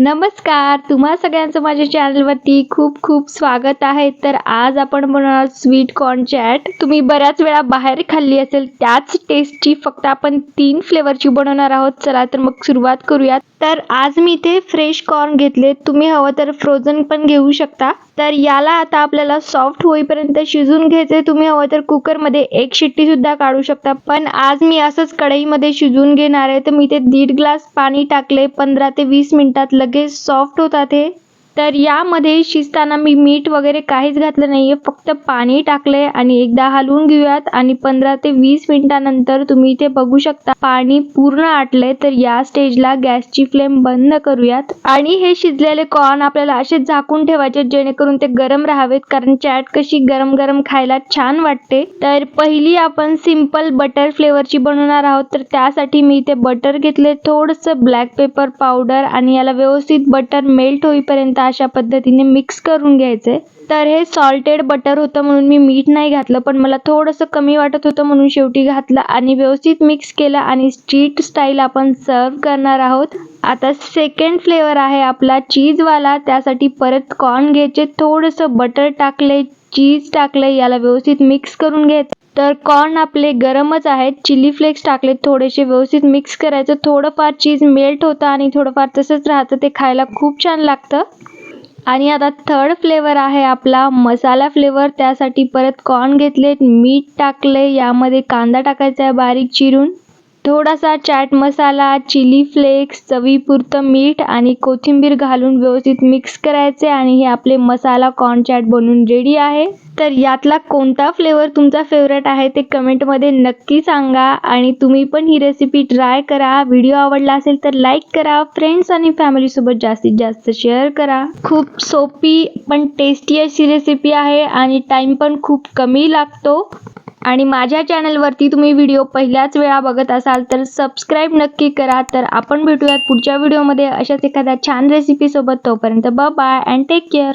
नमस्कार तुम्हा सगळ्यांचं माझ्या चॅनलवरती खूप खूप स्वागत आहे. तर आज आपण बनवणार स्वीट कॉर्न चॅट तुम्ही बऱ्याच वेळा बाहेर खाल्ली असेल त्याच टेस्टची फक्त आपण तीन फ्लेवरची बनवणार आहोत. चला तर मग सुरुवात करूयात. तर आज मी इथे फ्रेश कॉर्न घेतले. तुम्ही हवं तर फ्रोझन पण घेऊ शकता. तर याला आता आपल्याला सॉफ्ट होईपर्यंत शिजून घ्यायचे. तुम्ही हवं तर कुकरमध्ये एक शिट्टी सुद्धा काढू शकता. पण आज मी असंच कढईमध्ये शिजवून घेणार आहे. तर मी इथे दीड ग्लास पाणी टाकले. पंधरा ते वीस मिनिटात लगेच सॉफ्ट होतात हे. तर यामध्ये शिजताना मी मीठ वगैरे काहीच घातलं नाहीये फक्त पाणी टाकलंय आणि एकदा हलवून घेऊयात आणि पंधरा ते वीस मिनिटानंतर तुम्ही इथे बघू शकता. पाणी पूर्ण आटलंय तर या स्टेजला गॅसची फ्लेम बंद करूयात. आणि हे शिजलेले कॉर्न आपल्याला असे झाकून ठेवायचे जेणेकरून ते गरम राहावेत कारण चॅट कशी गरम गरम खायला छान वाटते. तर पहिली आपण सिंपल बटर फ्लेवरची बनवणार आहोत तर त्यासाठी मी इथे बटर घेतले थोडंसं ब्लॅक पेपर पावडर आणि याला व्यवस्थित बटर मेल्ट होईपर्यंत अशा पद्धतीने मिक्स करून घ्यायचे तर हे सॉल्टेड बटर होतं म्हणून मी मीठ नाही घातलं पण मला थोडंसं कमी वाटत होतं म्हणून शेवटी घातलं आणि व्यवस्थित मिक्स केलं आणि स्ट्रीट स्टाईल आपण सर्व करणार आहोत. आता सेकंड फ्लेवर आहे आपला चीजवाला त्यासाठी परत कॉर्न घ्यायचे थोडंसं बटर टाकले चीज टाकले याला व्यवस्थित मिक्स करून घ्यायचं. तर कॉर्न आपले गरमच आहेत चिली फ्लेक्स टाकले थोडेसे व्यवस्थित मिक्स करायचं. थोडंफार चीज मेल्ट होतं आणि थोडंफार तसंच राहतं ते खायला खूप छान लागतं. आणि आता थर्ड फ्लेवर आहे आपला मसाला फ्लेवर त्यासाठी परत कॉर्न घेतले मीठ टाकले यामध्ये कांदा टाकायचा आहे बारीक चिरून. थोडासा चाट मसाला चिली फ्लेक्स चवीपुरतं मीठ आणि कोथिंबीर घालून व्यवस्थित मिक्स करायचे आणि हे आपले मसाला कॉर्न चाट बनून रेडी आहे. तर यातला कोणता फ्लेवर तुमचा फेवरेट आहे ते कमेंटमध्ये नक्की सांगा आणि तुम्ही पण ही रेसिपी ट्राय करा. व्हिडिओ आवडला असेल तर लाईक करा. फ्रेंड्स आणि फॅमिलीसोबत जास्तीत जास्त शेअर करा. खूप सोपी पण टेस्टी अशी रेसिपी आहे आणि टाईम पण खूप कमी लागतो. आणि माझ्या चॅनलवरती तुम्ही व्हिडिओ पहिल्याच वेळा बघत असाल तर सबस्क्राईब नक्की करा. तर आपण भेटूयात पुढच्या व्हिडिओमध्ये. अशाच एखाद्या छान रेसिपीसोबत तोपर्यंत बाय अँड टेक केअर